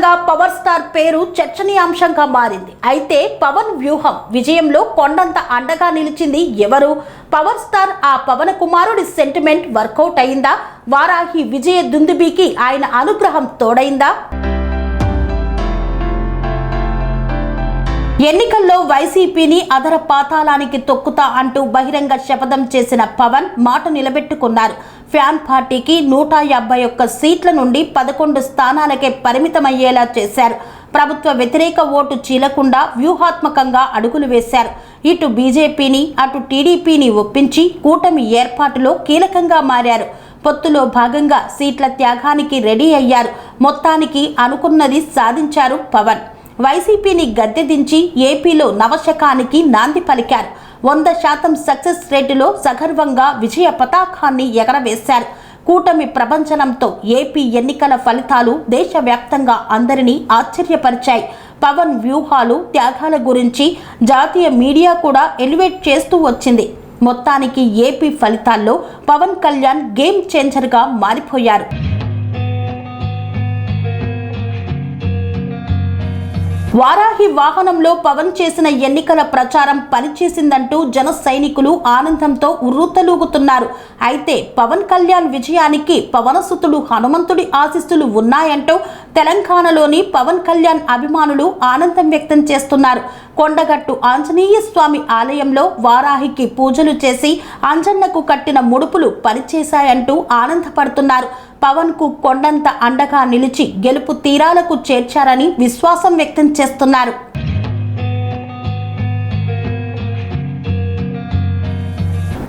దేశవ్యాప్తంగా power star పేరు చర్చనీయాంశంగా మారింది. అయితే పవన్ వ్యూహం విజయంలో కొండంత అండగా నిలిచింది ఎవరు? పవర్ స్టార్ ఆ పవన కుమారుడి సెంటిమెంట్ వర్కౌట్ అయిందా? వారాహి విజయ దుందుబీకి ఆయన అనుగ్రహం తోడైందా? ఎన్నికల్లో వైసీపీని అదర పాతాళానికి తొక్కుతా అంటూ బహిరంగ శపథం చేసిన పవన్ మాట నిలబెట్టుకున్నారు. ఫ్యాన్ పార్టీకి నూట యాభై ఒక్క సీట్ల నుండి పదకొండు స్థానాలకే పరిమితమయ్యేలా చేశారు. ప్రభుత్వ వ్యతిరేక ఓటు చీలకుండా వ్యూహాత్మకంగా అడుగులు వేశారు. ఇటు బీజేపీని అటు టీడీపీని ఒప్పించి కూటమి ఏర్పాటులో కీలకంగా మారారు. పొత్తులో భాగంగా సీట్ల త్యాగానికి రెడీ అయ్యారు. మొత్తానికి అనుకున్నది సాధించారు పవన్. వైసీపీని గద్దెదించి ఏపీలో నవశకానికి నాంది పలికారు. వంద శాతం సక్సెస్ రేటులో సగర్వంగా విజయ పతాకాన్ని ఎగరవేశారు. కూటమి ప్రపంచనంతో ఏపీ ఎన్నికల ఫలితాలు దేశవ్యాప్తంగా అందరినీ ఆశ్చర్యపరిచాయి. పవన్ వ్యూహాలు త్యాగాల గురించి జాతీయ మీడియా కూడా ఎలివేట్ చేస్తూ వచ్చింది. మొత్తానికి ఏపీ ఫలితాల్లో పవన్ కళ్యాణ్ గేమ్ చేంజర్గా మారిపోయారు. వారాహి వాహనంలో పవన్ చేసిన ఎన్నికల ప్రచారం పనిచేసిందంటూ జన సైనికులు ఆనందంతో ఉర్రూతలూగుతున్నారు. అయితే పవన్ కళ్యాణ్ విజయానికి పవనసుతుడు హనుమంతుడి ఆశిస్సులు ఉన్నాయంటూ తెలంగాణలోని పవన్ కళ్యాణ్ అభిమానులు ఆనందం వ్యక్తం చేస్తున్నారు. కొండగట్టు ఆంజనేయ స్వామి ఆలయంలో వారాహికి పూజలు చేసి అంజన్నకు కట్టిన ముడుపులు పనిచేశాయంటూ ఆనందపడుతున్నారు. పవన్కు కొండంత అండగా నిలిచి గెలుపు తీరాలకు చేర్చారని విశ్వాసం వ్యక్తం చేస్తున్నారు.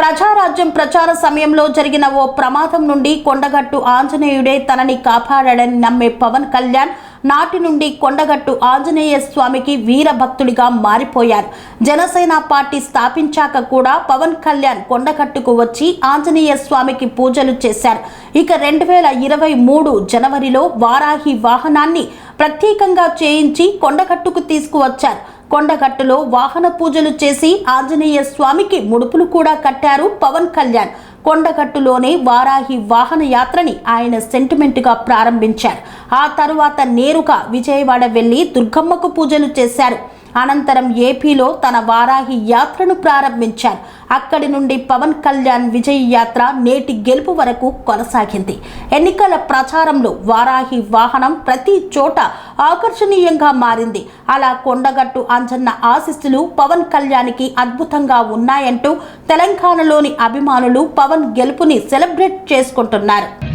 ప్రజారాజ్యం ప్రచార సమయంలో జరిగిన ఓ ప్రమాదం నుండి కొండగట్టు ఆంజనేయుడే తనని కాపాడాడని నమ్మే పవన్ కళ్యాణ్ నాటి నుండి కొండగట్టు ఆంజనేయ స్వామికి వీరభక్తుడిగా మారిపోయారు. జనసేన పార్టీ స్థాపించాక కూడా పవన్ కళ్యాణ్ కొండగట్టుకు వచ్చి ఆంజనేయ స్వామికి పూజలు చేశారు. ఇక రెండు వేల ఇరవై మూడు జనవరిలో వారాహి వాహనాన్ని ప్రత్యేకంగా చేయించి కొండగట్టుకు తీసుకువచ్చారు. కొండగట్టులో వాహన పూజలు చేసి ఆంజనేయ స్వామికి ముడుపులు కూడా కట్టారు పవన్ కళ్యాణ్. కొండగట్టులోనే వారాహి వాహన యాత్రని ఆయన సెంటిమెంట్గా ప్రారంభించారు. ఆ తరువాత నేరుగా విజయవాడ వెళ్ళి దుర్గమ్మకు పూజలు చేశారు. అనంతరం ఏపీలో తన వారాహి యాత్రను ప్రారంభించారు. అక్కడి నుండి పవన్ కళ్యాణ్ విజయ్ యాత్ర నేటి గెలుపు వరకు కొనసాగింది. ఎన్నికల ప్రచారంలో వారాహి వాహనం ప్రతి చోట ఆకర్షణీయంగా మారింది. అలా కొండగట్టు అంజన్న ఆశిస్సులు పవన్ కళ్యాణ్కి అద్భుతంగా ఉన్నాయంటూ తెలంగాణలోని అభిమానులు పవన్ గెలుపుని సెలబ్రేట్ చేసుకుంటున్నారు.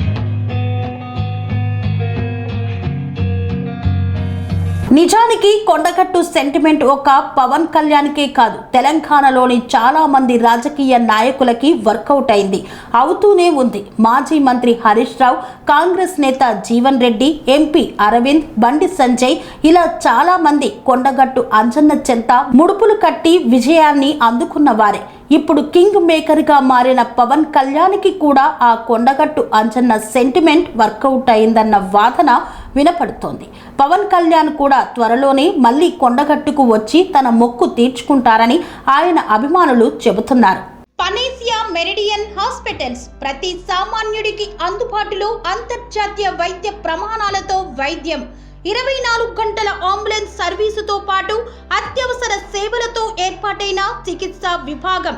నిజానికి కొండగట్టు సెంటిమెంట్ ఒక పవన్ కళ్యాణ్కే కాదు. తెలంగాణలోని చాలా మంది రాజకీయ నాయకులకి వర్కౌట్ అయింది. అవుతూనే ఉంది. మాజీ మంత్రి హరీష్ రావు కాంగ్రెస్ నేత జీవన్ రెడ్డి ఎంపీ అరవింద్ బండి సంజయ్ ఇలా చాలా మంది కొండగట్టు అంజన్న చెంత ముడుపులు కట్టి విజయాన్ని అందుకున్న వారే. ఇప్పుడు కింగ్ మేకర్గా మారిన పవన్ కళ్యాణ్కి కూడా ఆ కొండగట్టు అంజన్న సెంటిమెంట్ వర్కౌట్ అయిందన్న వాదన వినపడుతోంది. పవన్ కళ్యాణ్ కూడా త్వరలోనే మళ్ళీ కొండగట్టుకు వచ్చి తన మొక్కు తీర్చుకుంటారని ఆయన అభిమానులు చెబుతున్నారు. పనేసియా మెరిడియన్ హాస్పిటల్స్ ప్రతి సామాన్యుడికి అందుబాటులో అంతర్జాతీయ వైద్య ప్రమాణాలతో వైద్యం. ఇరవై నాలుగు గంటల అంబులెన్స్ సర్వీసుతో పాటు అత్యవసర సేవలతో ఏర్పాటైన చికిత్సా విభాగం.